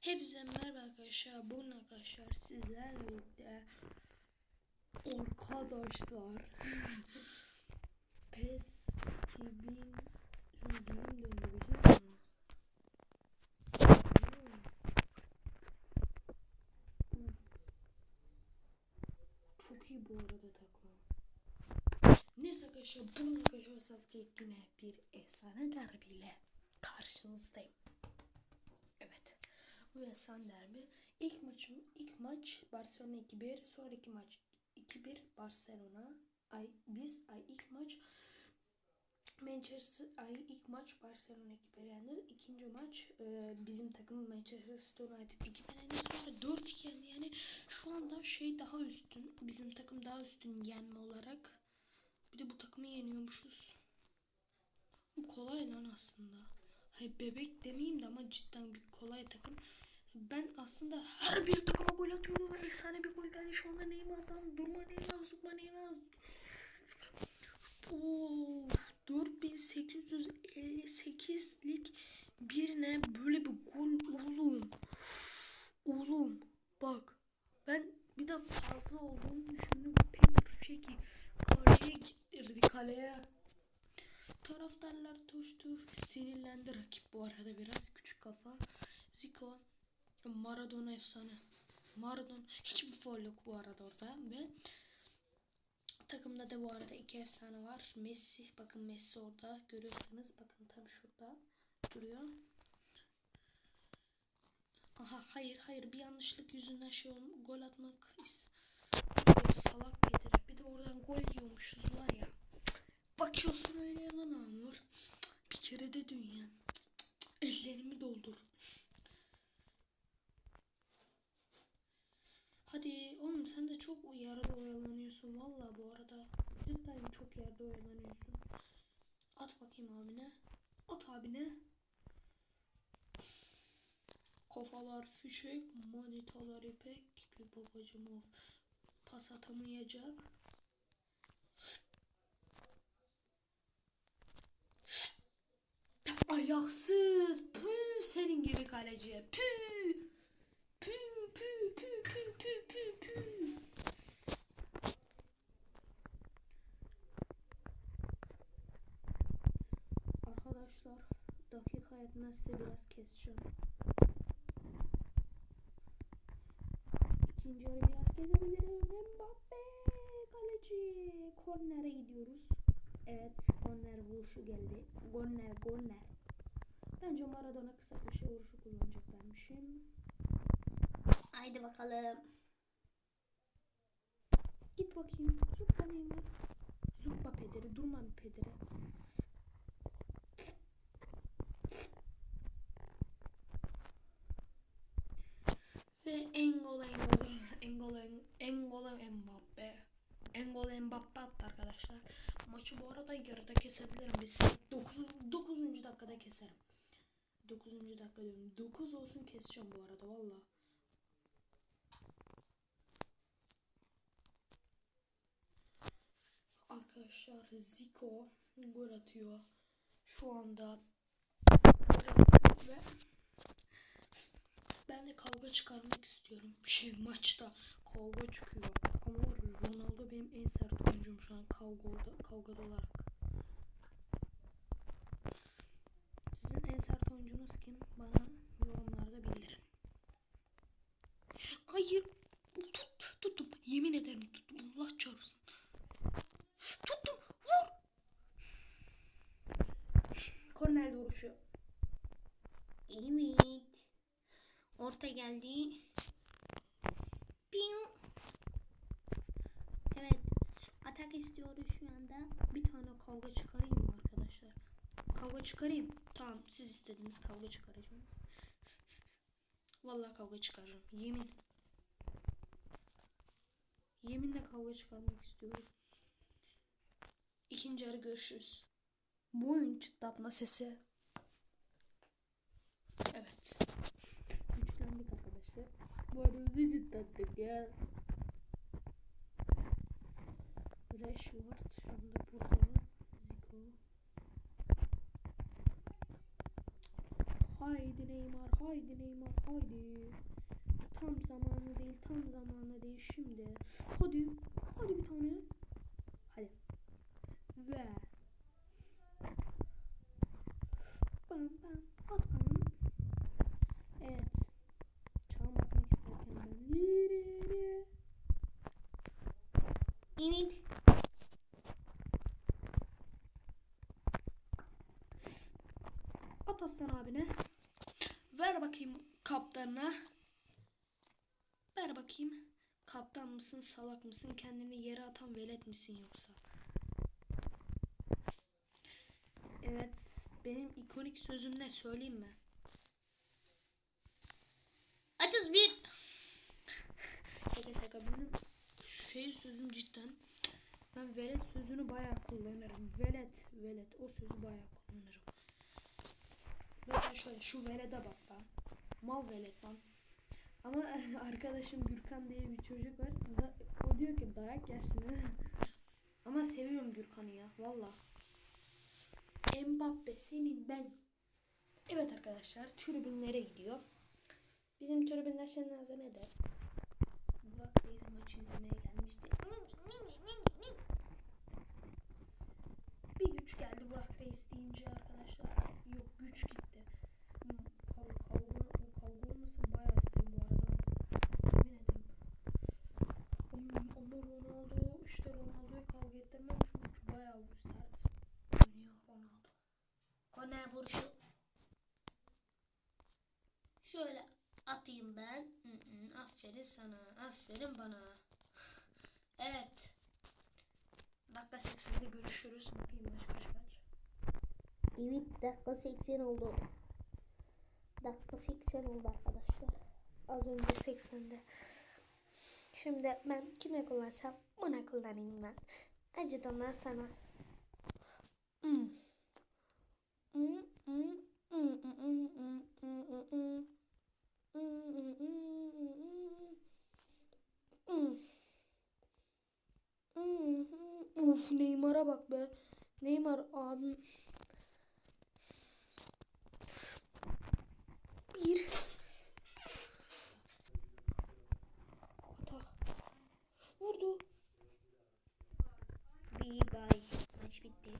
Hepinize merhaba arkadaşlar. Bugün arkadaşlar sizlerle birlikte arkadaşlar PES 2000 Şunu dilim döndü biliyor musun? Hı. Çok iyi bu arada takım. Neyse arkadaşlar bugün arkadaşlar sadece yine bir efsane derbiyle karşınızdayım. Bu efsane derbi. İlk maçım ilk maç Barcelona 2-1, sonraki maç 2-1 Barcelona. Ay biz ay ilk maç Manchester ay ilk maç Barcelona 2-1 yendi. İkinci maç e, bizim takım Manchester United 2-1 yendi. Sonra 4-2 yendi. Yani şu anda şey daha üstün. Bizim takım daha üstün yenme olarak. Bir de bu takımı yeniyormuşuz. Bu kolay lan aslında. Hayır bebek demeyeyim de ama cidden bir kolay takım. Ben aslında her bir takıma gol atıyorum. Efsane bir gol geldi şu anda Neymar'dan. Durma Neymar, zıpla Neymar. Of 4858'lik birine böyle bir gol oğlum. Oğlum bak ben bir de fazla olduğunu düşündüm. Pek şeki kaleye gittirdi kaleye. Taraftarlar coştu. Sinirlendi rakip bu arada biraz küçük kafa. Zico, Maradona efsane. Maradona hiçbir foul yok bu arada orada ve takımda da bu arada iki efsane var. Messi bakın Messi orada görüyorsanız bakın tam şurada duruyor. Aha hayır hayır bir yanlışlık yüzünden şey olm gol atmak is salak Peter. Bir de oradan gol yiyormuşuz var ya. Bakıyorsun öyle lan Amur. Bir kere de dünya. Ellerimi doldur. Hadi oğlum sen de çok yarıda oyalanıyorsun. Valla bu arada. Cidden çok yerde oyalanıyorsun. At bakayım abine. At abine. Kafalar fişek, manitalar ipek gibi babacım of. Pas atamayacak. Ayaksız. Pü senin gibi kaleci. Pü. Dakika yetmezse biraz keseceğim. İkinci yarı biraz kesebilirim. Mbappe kaleci. Kornere gidiyoruz. Evet korner vuruşu geldi. Korner korner. Bence Maradona kısa köşe vuruşu kullanacaklarmışım. Haydi bakalım. Git bakayım. Zuppa Neymar. Zuppa pederi. Durma bir pedere. Engol Engol Mbappe Engol Mbappe attı arkadaşlar. Maçı bu arada yarıda kesebilirim. Biz 9. 9. dakikada keserim. 9. dakika diyorum. 9 olsun keseceğim bu arada valla. Arkadaşlar Zico gol atıyor. Şu anda ve ben de kavga çıkarmak istiyorum. Şey maçta kavga çıkıyor. Ama Ronaldo benim en sert oyuncum şu an kavgada, kavgada olarak. Sizin en sert oyuncunuz kim? Bana yorumlarda bildirin. Hayır. Tut, tuttum. Yemin ederim tuttum. Allah çarpsın. Tuttum. Vur. Kornel vuruşu. Evet. Orta geldi. Piu. Evet. Atak istiyoruz şu anda. Bir tane kavga çıkarayım arkadaşlar? Kavga çıkarayım. Tamam siz istediniz kavga çıkaracağım. Vallahi kavga çıkaracağım. Yemin. Yeminle kavga çıkarmak istiyorum. İkinci yarı görüşürüz. Bu oyun çıtlatma sesi. Evet. Güçlendik arkadaşlar. Bu arada çıtlattık ya. Rashford anda burada. Zico. Haydi Neymar. Haydi Neymar. Haydi. Tam zamanı değil. Tam zamanı değil şimdi. Hadi bir tane. Hadi. Ve. Bam bam. At bana. Evet. Çağım atmak isterken ben. Liriri. Evet. At aslan abine. Ver bakayım kaptanına. Ver bakayım. Kaptan mısın, salak mısın, kendini yere atan velet misin yoksa? Evet, benim ikonik sözüm ne söyleyeyim mi? 31 Şaka şaka benim şey sözüm cidden ben velet sözünü bayağı kullanırım. Velet, velet o sözü bayağı kullanırım. Mesela şöyle şu velede bak lan. Mal velet lan. Ama arkadaşım Gürkan diye bir çocuk var. O, diyor ki dayak yersin. Ama seviyorum Gürkan'ı ya valla. Mbappe senin ben. Evet arkadaşlar tribünlere gidiyor. Bizim tribünler senin ne de? Burak Reis maçı izlemeye gelmişti. Bir güç geldi Burak Reis deyince arkadaşlar. Yok güç gitti. Hmm, Kavga, kavga, o kavga olmasın bayağı istedim bu arada. Yemin ederim. Ama Ronaldo işte Ronaldo'yu kavga ettirmem çünkü bayağı sert. Oynuyor Ronaldo. Kone vuruşu. Şöyle atayım ben. Hı hı, Aferin sana. Aferin bana. Evet. Dakika 80'de görüşürüz. Bakayım maç kaç kaç. Evet dakika 80 oldu. Dakika 80 oldu arkadaşlar. Az önce 80'de. Şimdi ben kime kullansam buna kullanayım ben. Acıdım ben sana. Hmm, Of Neymar'a bak be. Neymar abim. Bir. Atak. Vurdu. Bir bay. Maç bitti.